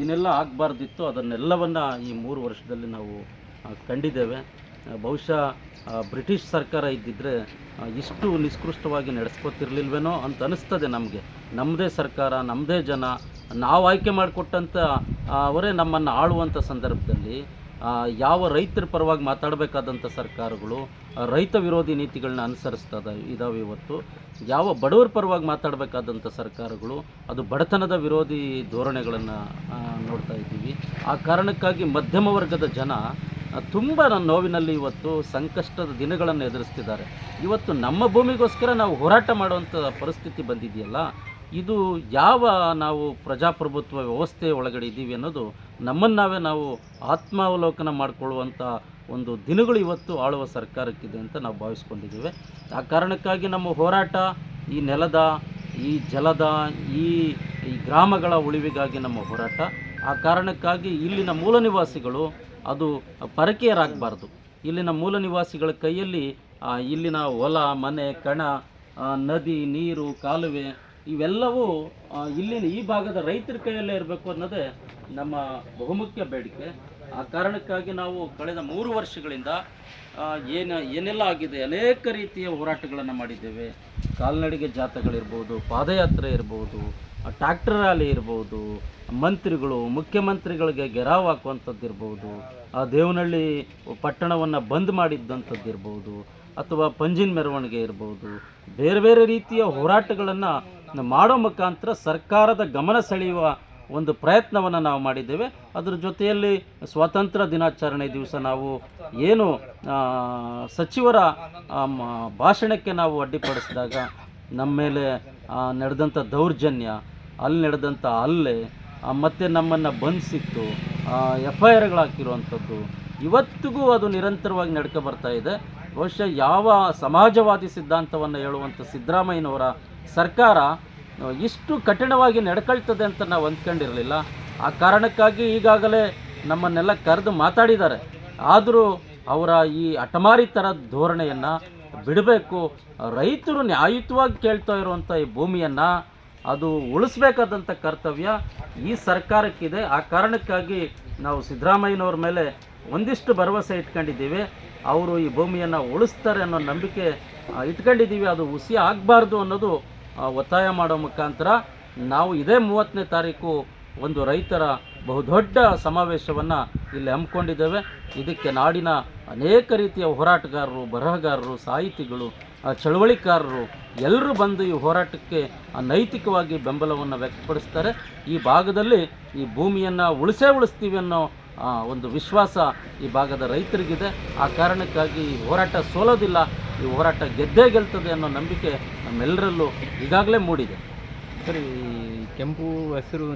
ಏನೆಲ್ಲ ಆಗಬಾರ್ದಿತ್ತು ಅದನ್ನೆಲ್ಲವನ್ನು ಈ ಮೂರು ವರ್ಷದಲ್ಲಿ ನಾವು ಕಂಡಿದ್ದೇವೆ. ಬಹುಶಃ ಬ್ರಿಟಿಷ್ ಸರ್ಕಾರ ಇದ್ದಿದ್ದರೆ ಇಷ್ಟು ನಿಷ್ಕೃಷ್ಟವಾಗಿ ನಡೆಸ್ಕೊತಿರ್ಲಿಲ್ವೇನೋ ಅಂತ ಅನಿಸ್ತದೆ ನಮಗೆ. ನಮ್ಮದೇ ಸರ್ಕಾರ ನಮ್ಮದೇ ಜನ, ನಾವು ಆಯ್ಕೆ ಮಾಡಿಕೊಟ್ಟಂಥ ಅವರೇ ನಮ್ಮನ್ನು ಆಳುವಂಥ ಸಂದರ್ಭದಲ್ಲಿ ಯಾವ ರೈತರ ಪರವಾಗಿ ಮಾತಾಡಬೇಕಾದಂಥ ಸರ್ಕಾರಗಳು ರೈತ ವಿರೋಧಿ ನೀತಿಗಳನ್ನ ಅನುಸರಿಸ್ತದ ಇದಾವೆ ಇವತ್ತು. ಯಾವ ಬಡವರ ಪರವಾಗಿ ಮಾತಾಡಬೇಕಾದಂಥ ಸರ್ಕಾರಗಳು, ಅದು ಬಡತನದ ವಿರೋಧಿ ಧೋರಣೆಗಳನ್ನು ನೋಡ್ತಾ ಇದ್ದೀವಿ. ಆ ಕಾರಣಕ್ಕಾಗಿ ಮಧ್ಯಮ ವರ್ಗದ ಜನ ತುಂಬ ನೋವಿನಲ್ಲಿ ಇವತ್ತು ಸಂಕಷ್ಟದ ದಿನಗಳನ್ನು ಎದುರಿಸ್ತಿದ್ದಾರೆ. ಇವತ್ತು ನಮ್ಮ ಭೂಮಿಗೋಸ್ಕರ ನಾವು ಹೋರಾಟ ಮಾಡುವಂಥ ಪರಿಸ್ಥಿತಿ ಬಂದಿದೆಯಲ್ಲ ಇದು ಯಾವ ನಾವು ಪ್ರಜಾಪ್ರಭುತ್ವ ವ್ಯವಸ್ಥೆ ಒಳಗಡೆ ಇದ್ದೀವಿ ಅನ್ನೋದು ನಮ್ಮನ್ನು ನಾವೇ ನಾವು ಆತ್ಮಾವಲೋಕನ ಮಾಡಿಕೊಳ್ಳುವಂಥ ಒಂದು ದಿನಗಳು ಇವತ್ತು ಆಳುವ ಸರ್ಕಾರಕ್ಕಿದೆ ಅಂತ ನಾವು ಭಾವಿಸ್ಕೊಂಡಿದ್ದೇವೆ. ಆ ಕಾರಣಕ್ಕಾಗಿ ನಮ್ಮ ಹೋರಾಟ, ಈ ನೆಲದ, ಈ ಜಲದ, ಈ ಈ ಗ್ರಾಮಗಳ ಉಳಿವಿಗಾಗಿ ನಮ್ಮ ಹೋರಾಟ. ಆ ಕಾರಣಕ್ಕಾಗಿ ಇಲ್ಲಿನ ಮೂಲ ನಿವಾಸಿಗಳು ಅದು ಪರಕೀಯರಾಗಬಾರ್ದು. ಇಲ್ಲಿನ ಮೂಲ ನಿವಾಸಿಗಳ ಕೈಯಲ್ಲಿ ಇಲ್ಲಿನ ಹೊಲ, ಮನೆ, ಕಣ ನದಿ, ನೀರು, ಕಾಲುವೆ ಇವೆಲ್ಲವೂ ಇಲ್ಲಿ ಇಲ್ಲಿನ ಈ ಭಾಗದ ರೈತರ ಕೈಯಲ್ಲೇ ಇರಬೇಕು ಅನ್ನೋದೇ ನಮ್ಮ ಬಹುಮುಖ್ಯ ಬೇಡಿಕೆ. ಆ ಕಾರಣಕ್ಕಾಗಿ ನಾವು ಕಳೆದ ಮೂರು ವರ್ಷಗಳಿಂದ ಏನು, ಏನೆಲ್ಲ ಆಗಿದೆ, ಅನೇಕ ರೀತಿಯ ಹೋರಾಟಗಳನ್ನು ಮಾಡಿದ್ದೇವೆ. ಕಾಲ್ನಡಿಗೆ ಜಾಥಗಳಿರ್ಬೋದು, ಪಾದಯಾತ್ರೆ ಇರ್ಬೋದು ಟ್ರ್ಯಾಕ್ಟರ್ ರ್ಯಾಲಿ ಇರ್ಬೋದು, ಮಂತ್ರಿಗಳು, ಮುಖ್ಯಮಂತ್ರಿಗಳಿಗೆ ಗೆರಾವ್ ಹಾಕುವಂಥದ್ದು ಇರ್ಬೋದು ಆ, ದೇವನಹಳ್ಳಿ ಪಟ್ಟಣವನ್ನು ಬಂದ್ ಮಾಡಿದ್ದಂಥದ್ದು ಇರ್ಬೋದು ಅಥವಾ ಪಂಜಿನ ಮೆರವಣಿಗೆ ಇರ್ಬೋದು, ಬೇರೆ ಬೇರೆ ರೀತಿಯ ಹೋರಾಟಗಳನ್ನು ಮಾಡೋ ಮುಖಾಂತರ ಸರ್ಕಾರದ ಗಮನ ಸೆಳೆಯುವ ಒಂದು ಪ್ರಯತ್ನವನ್ನು ನಾವು ಮಾಡಿದ್ದೇವೆ. ಅದರ ಜೊತೆಯಲ್ಲಿ ಸ್ವಾತಂತ್ರ್ಯ ದಿನಾಚರಣೆ ದಿವಸ ನಾವು ಏನು ಸಚಿವರ ಭಾಷಣಕ್ಕೆ ನಾವು ಅಡ್ಡಿಪಡಿಸಿದಾಗ ನಮ್ಮ ಮೇಲೆ ನಡೆದಂಥ ದೌರ್ಜನ್ಯ, ಅಲ್ಲಿ ನಡೆದಂಥ ಹಲ್ಲೆ ಮತ್ತೆ ನಮ್ಮನ್ನು ಬಂಧಿಸಿತ್ತು ಎಫ್ ಐ ಆರ್ಗಳಾಕಿರುವಂಥದ್ದು ಇವತ್ತಿಗೂ ಅದು ನಿರಂತರವಾಗಿ ನಡ್ಕೊ ಬರ್ತಾ ಇದೆ. ಬಹುಶಃ ಯಾವ ಸಮಾಜವಾದಿ ಸಿದ್ಧಾಂತವನ್ನು ಹೇಳುವಂಥ ಸಿದ್ದರಾಮಯ್ಯನವರ ಸರ್ಕಾರ ಇಷ್ಟು ಕಠಿಣವಾಗಿ ನಡ್ಕೊಳ್ತದೆ ಅಂತ ನಾವು ಅಂದ್ಕೊಂಡಿರಲಿಲ್ಲ. ಆ ಕಾರಣಕ್ಕಾಗಿ ಈಗಾಗಲೇ ನಮ್ಮನ್ನೆಲ್ಲ ಕರೆದು ಮಾತಾಡಿದ್ದಾರೆ. ಆದರೂ ಅವರ ಈ ಅಟಮಾರಿ ಥರದ ಧೋರಣೆಯನ್ನು ಬಿಡಬೇಕು, ರೈತರು ನ್ಯಾಯಯುತವಾಗಿ ಕೇಳ್ತಾ ಇರುವಂಥ ಈ ಭೂಮಿಯನ್ನು ಅದು ಉಳಿಸ್ಬೇಕಾದಂಥ ಕರ್ತವ್ಯ ಈ ಸರ್ಕಾರಕ್ಕಿದೆ. ಆ ಕಾರಣಕ್ಕಾಗಿ ನಾವು ಸಿದ್ದರಾಮಯ್ಯನವ್ರ ಮೇಲೆ ಒಂದಿಷ್ಟು ಭರವಸೆ ಇಟ್ಕೊಂಡಿದ್ದೀವಿ. ಅವರು ಈ ಭೂಮಿಯನ್ನು ಉಳಿಸ್ತಾರೆ ಅನ್ನೋ ನಂಬಿಕೆ ಇಟ್ಕೊಂಡಿದ್ದೀವಿ. ಅದು ಹುಸಿ ಆಗಬಾರ್ದು ಅನ್ನೋದು ಒತ್ತಾಯ ಮಾಡೋ ಮುಖಾಂತರ ನಾವು ಇದೇ ಮೂವತ್ತನೇ ತಾರೀಕು ಒಂದು ರೈತರ ಬಹುದೊಡ್ಡ ಸಮಾವೇಶವನ್ನು ಇಲ್ಲಿ ಹಮ್ಮಿಕೊಂಡಿದ್ದೇವೆ. ಇದಕ್ಕೆ ನಾಡಿನ ಅನೇಕ ರೀತಿಯ ಹೋರಾಟಗಾರರು, ಬರಹಗಾರರು, ಸಾಹಿತಿಗಳು ಚಳವಳಿಕಾರರು ಎಲ್ಲರೂ ಬಂದು ಈ ಹೋರಾಟಕ್ಕೆ ನೈತಿಕವಾಗಿ ಬೆಂಬಲವನ್ನು ವ್ಯಕ್ತಪಡಿಸ್ತಾರೆ. ಈ ಭಾಗದಲ್ಲಿ ಈ ಭೂಮಿಯನ್ನು ಉಳಿಸೇ ಉಳಿಸ್ತೀವಿ ಅನ್ನೋ ಒಂದು ವಿಶ್ವಾಸ ಈ ಭಾಗದ ರೈತರಿಗಿದೆ. ಆ ಕಾರಣಕ್ಕಾಗಿ ಹೋರಾಟ ಸೋಲೋದಿಲ್ಲ. ಈ ಹೋರಾಟ ಗೆದ್ದೇ ಗೆಲ್ತದೆ ಅನ್ನೋ ನಂಬಿಕೆ ನಮ್ಮೆಲ್ಲರಲ್ಲೂ ಈಗಾಗಲೇ ಮೂಡಿದೆ. ಸರಿ ಕೆಂಪು ಹಸಿರು